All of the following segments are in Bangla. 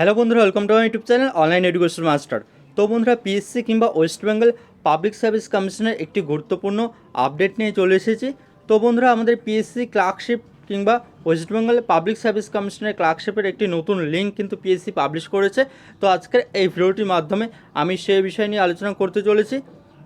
হ্যালো বন্ধুরা welcome to my YouTube channel online education master তো বন্ধুরা পিএসসি কিংবা ওয়েস্ট বেঙ্গল পাবলিক সার্ভিস কমিশনের একটি গুরুত্বপূর্ণ আপডেট নিয়ে চলে এসেছি। তো বন্ধুরা, আমাদের পিএসসি ক্লার্কশিপ কিংবা ওয়েস্ট বেঙ্গল পাবলিক সার্ভিস কমিশনের ক্লার্কশিপের একটি নতুন লিঙ্ক কিন্তু পিএসসি পাবলিশ করেছে। তো আজকের এই ভিডিওটির মাধ্যমে আমি সেই বিষয় নিয়ে আলোচনা করতে চলেছি।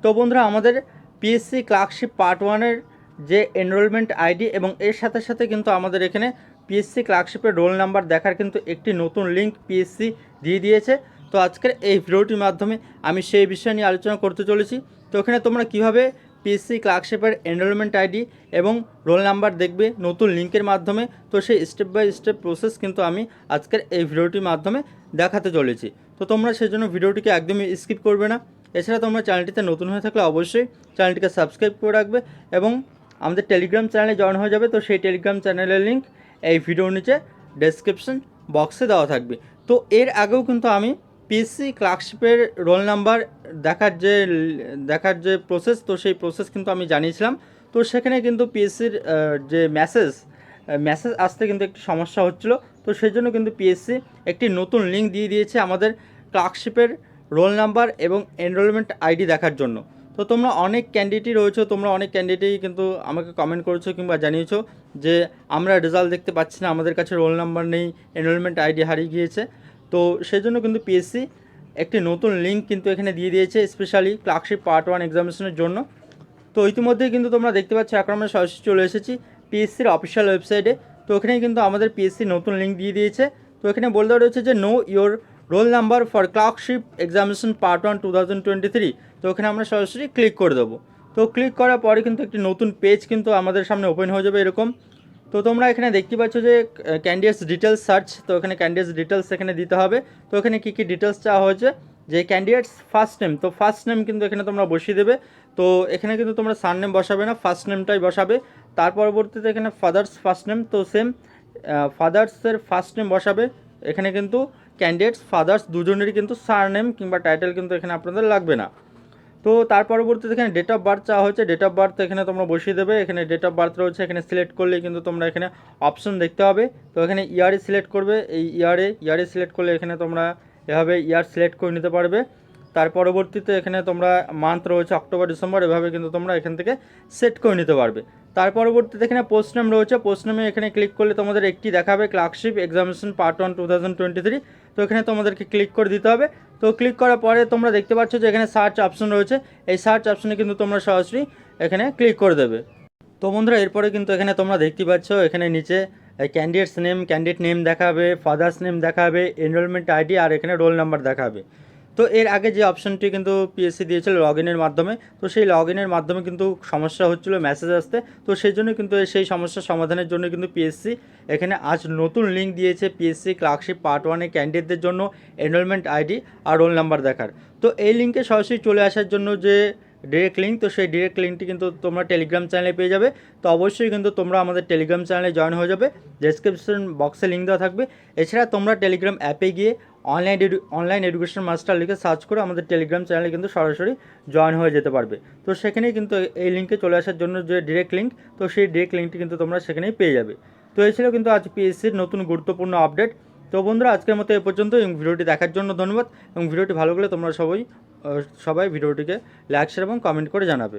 তো বন্ধুরা, আমাদের পিএসসি ক্লার্কশিপ পার্ট ওয়ানের যে এনরোলমেন্ট আইডি এবং এর সাথে সাথে কিন্তু আমাদের এখানে পিএসসি ক্লার্কশিপের রোল নাম্বার দেখার কিন্তু একটি নতুন লিঙ্ক পিএসসি দিয়ে দিয়েছে। তো আজকের এই ভিডিওটির মাধ্যমে আমি সেই বিষয় নিয়ে আলোচনা করতে চলেছি। তো এখানে তোমরা কীভাবে পিএসসি ক্লার্কশিপের এনরোলমেন্ট আইডি এবং রোল নাম্বার দেখবে নতুন লিঙ্কের মাধ্যমে। তো সেই স্টেপ বাই স্টেপ প্রসেস কিন্তু আমি আজকের এই ভিডিওটির মাধ্যমে দেখাতে চলেছি। তো তোমরা সেজন্য ভিডিওটিকে একদমই স্কিপ করবে না। এছাড়া তোমরা চ্যানেলটিতে নতুন হয়ে থাকলে অবশ্যই চ্যানেলটিকে সাবস্ক্রাইব করে রাখবে এবং আমাদের টেলিগ্রাম চ্যানেলে জয়েন হয়ে যাবে। তো সেই টেলিগ্রাম চ্যানেলের লিঙ্ক এই ভিডিওর নিচে ডেসক্রিপশন বক্সে দেওয়া থাকবে। তো এর আগেও কিন্তু আমি পিএসসি ক্লার্কশিপের রোল নাম্বার দেখার যে দেখার যে প্রসেস তো সেই প্রসেস কিন্তু আমি জানিয়েছিলাম। তো সেখানে কিন্তু পিএসসির যে মেসেজ মেসেজ আসতে কিন্তু একটি সমস্যা হচ্ছিল। তো সেই জন্য কিন্তু পিএসসি একটি নতুন লিঙ্ক দিয়ে দিয়েছে আমাদের ক্লার্কশিপের রোল নাম্বার এবং এনরোলমেন্ট আইডি দেখার জন্য। তো তোমরা অনেক ক্যান্ডিডেটই রয়েছো, তোমরা অনেক ক্যান্ডিডেটই কিন্তু আমাকে কমেন্ট করেছ কিংবা জানিয়েছো যে আমরা রেজাল্ট দেখতে পাচ্ছি না, আমাদের কাছে রোল নাম্বার নেই এনরোলমেন্ট আইডি হারিয়ে গিয়েছে। তো সেই জন্য কিন্তু পিএসসি একটি নতুন লিঙ্ক কিন্তু এখানে দিয়ে দিয়েছে স্পেশালি ক্লার্কশিপ পার্ট ওয়ান এক্সামিনেশনের জন্য। তো ইতিমধ্যেই কিন্তু তোমরা দেখতে পাচ্ছ এখন আমরা সরাসরি চলে এসেছি পিএসসির অফিসিয়াল ওয়েবসাইটে তো এখানেই কিন্তু আমাদের পিএসসি নতুন লিঙ্ক দিয়ে দিয়েছে। তো এখানে বলে দেওয়া রয়েছে যে know your roll number for clerkship examination part one two thousand twenty three. তো ওখানে আমরা সরাসরি ক্লিক করে দেবো। তো ক্লিক করার পরে কিন্তু একটি নতুন পেজ কিন্তু আমাদের সামনে ওপেন হয়ে যাবে এরকম। তো তোমরা এখানে দেখতে পাচ্ছ যে ক্যান্ডিডেটস ডিটেলস সার্চ তো এখানে ক্যান্ডিডেটস ডিটেলস এখানে দিতে হবে। তো এখানে কী কী ডিটেলস চাওয়া হয়েছে? যে ক্যান্ডিডেটস ফার্স্ট নেম তো ফার্স্ট নেম কিন্তু এখানে তোমরা বসিয়ে দেবে। তো এখানে কিন্তু তোমরা সার নেম বসাবে না ফার্স্ট নেমটাই বসাবে। তার পরবর্তীতে এখানে ফাদার্স ফার্স্ট নেম তো সেম ফাদার্সের ফার্স্ট নেম বসাবে। এখানে কিন্তু ক্যান্ডিডেটস ফাদার্স দুজনেরই কিন্তু সার নেম কিংবা টাইটেল কিন্তু এখানে আপনাদের লাগবে না। তো তার পরবর্তীতে এখানে ডেট অফ বার্থ চাওয়া হয়েছে। ডেট অফ বার্থ এখানে তোমরা বসিয়ে দেবে। এখানে ডেট অফ বার্থ রয়েছে। এখানে সিলেক্ট করলে কিন্তু তোমরা এখানে অপশন দেখতে হবে তো এখানে ইয়ারে সিলেক্ট করবে। এই ইয়ারে ইয়ারে সিলেক্ট করলে এখানে তোমরা এভাবে ইয়ার সিলেক্ট করে নিতে পারবে। তার পরবর্তীতে এখানে তোমরা মান্থ রয়েছে অক্টোবর, ডিসেম্বর। এভাবে কিন্তু তোমরা এখান থেকে সেট করে নিতে পারবে। তার পরবর্তীতে এখানে পোস্ট নেম রয়েছে। পোস্ট নেমে এখানে ক্লিক করলে তোমাদের একটি দেখাবে clerkship examination part one two তো এখানে তোমাদেরকে ক্লিক করে দিতে হবে। তো ক্লিক করার পরে তোমরা দেখতে পাচ্ছ যে এখানে সার্চ অপশন রয়েছে। এই সার্চ অপশনে কিন্তু তোমরা সরাসরি এখানে ক্লিক করে দেবে। তো বন্ধুরা, এরপরে কিন্তু এখানে তোমরা দেখতে পাচ্ছ, এখানে নিচে ক্যান্ডিডেটস নেম ক্যান্ডিডেট নেম দেখাবে ফাদার্স নেম দেখাবে এনরোলমেন্ট আইডি আর এখানে রোল নাম্বার দেখাবে। তো এর আগে যে অপশনটি কিন্তু পিএসসি দিয়েছিল লগ ইনের মাধ্যমে, তো সেই লগ ইনের মাধ্যমে কিন্তু সমস্যা হচ্ছিল মেসেজ আসতে, তো সেই জন্য কিন্তু সেই সমস্যার সমাধানের জন্য কিন্তু পিএসসি এখানে আজ নতুন লিঙ্ক দিয়েছে পিএসসি ক্লার্কশিপ পার্ট ওয়ানে ক্যান্ডিডেটদের জন্য এনরোলমেন্ট আইডি আর রোল নাম্বার দেখার। তো এই লিঙ্কে সরাসরি চলে আসার জন্য যে ডিরেক্ট লিঙ্ক তো সেই ডিরেক্ট লিঙ্কটি কিন্তু তোমরা টেলিগ্রাম চ্যানেলে পেয়ে যাবে। তো অবশ্যই কিন্তু তোমরা আমাদের টেলিগ্রাম চ্যানেলে জয়েন হয়ে যাবে। ডেসক্রিপশন বক্সে লিঙ্ক দেওয়া থাকবে। এছাড়া তোমরা টেলিগ্রাম অ্যাপে গিয়ে অনলাইন অনলাইন এডুকেশন মাস্টার লিখে সার্চ করে আমাদের টেলিগ্রাম চ্যানেলে কিন্তু সরাসরি জয়েন হয়ে যেতে পারবে। তো সেখানেই কিন্তু এই লিঙ্কে চলে আসার জন্য যে ডিরেক্ট লিঙ্ক তো সেই ডিরেক্ট লিঙ্কটি কিন্তু তোমরা সেখানেই পেয়ে যাবে। তো ছিল কিন্তু আজ পিএসসির নতুন গুরুত্বপূর্ণ আপডেট তো বন্ধুরা, আজকের মতো এ পর্যন্ত এবং ভিডিওটি দেখার জন্য ধন্যবাদ। এবং ভিডিওটি ভালো লাগলে তোমরা সবাই সবাই ভিডিওটিকে লাইক শেয়ার এবং কমেন্ট করে জানাবে।